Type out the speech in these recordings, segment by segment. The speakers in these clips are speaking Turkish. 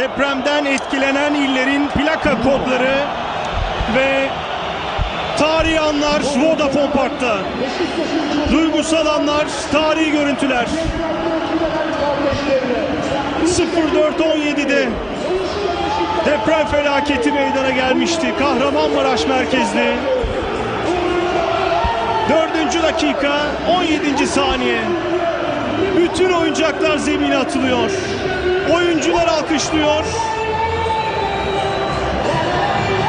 depremden etkilenen illerin plaka kodları ve tarihi anlar Vodafone Park'ta. Duygusal anlar, tarihi görüntüler. 04.17'de deprem felaketi meydana gelmişti. Kahramanmaraş merkezli. 4. dakika 17. saniye. Bütün oyuncaklar zemine atılıyor. Oyuncular alkışlıyor.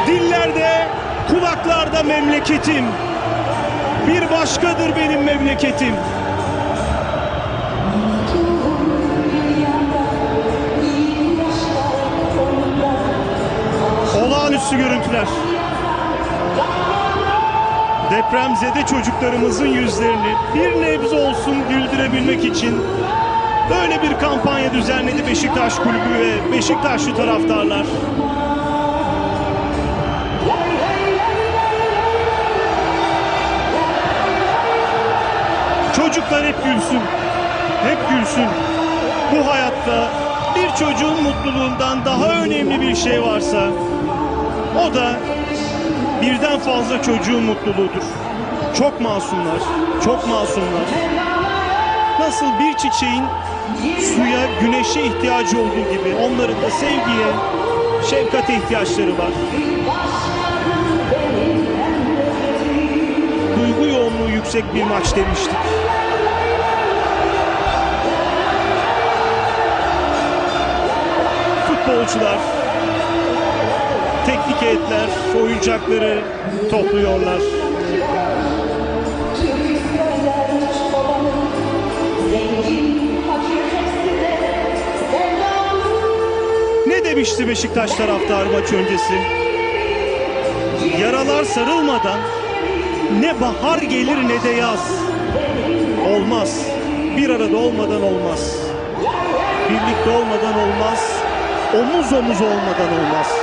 Dillerde, kulaklarda memleketim. Bir başkadır benim memleketim. Olağanüstü görüntüler. Depremzede çocuklarımızın yüzlerini bir nebze olsun güldürebilmek için böyle bir kampanya düzenledi Beşiktaş Kulübü ve Beşiktaşlı taraftarlar. Çocuklar hep gülsün. Hep gülsün. Bu hayatta bir çocuğun mutluluğundan daha önemli bir şey varsa o da birden fazla çocuğun mutluluğudur. Çok masumlar, çok masumlar. Nasıl bir çiçeğin suya, güneşe ihtiyacı olduğu gibi onların da sevgiye, şefkate ihtiyaçları var. Duygu yoğunluğu yüksek bir maç demiştik. Futbolcular, teknik heyetler oyuncakları topluyorlar. Ne demişti Beşiktaş taraftarı maç öncesi? Yaralar sarılmadan ne bahar gelir ne de yaz. Olmaz. Bir arada olmadan olmaz. Birlikte olmadan olmaz. Omuz omuz olmadan olmaz.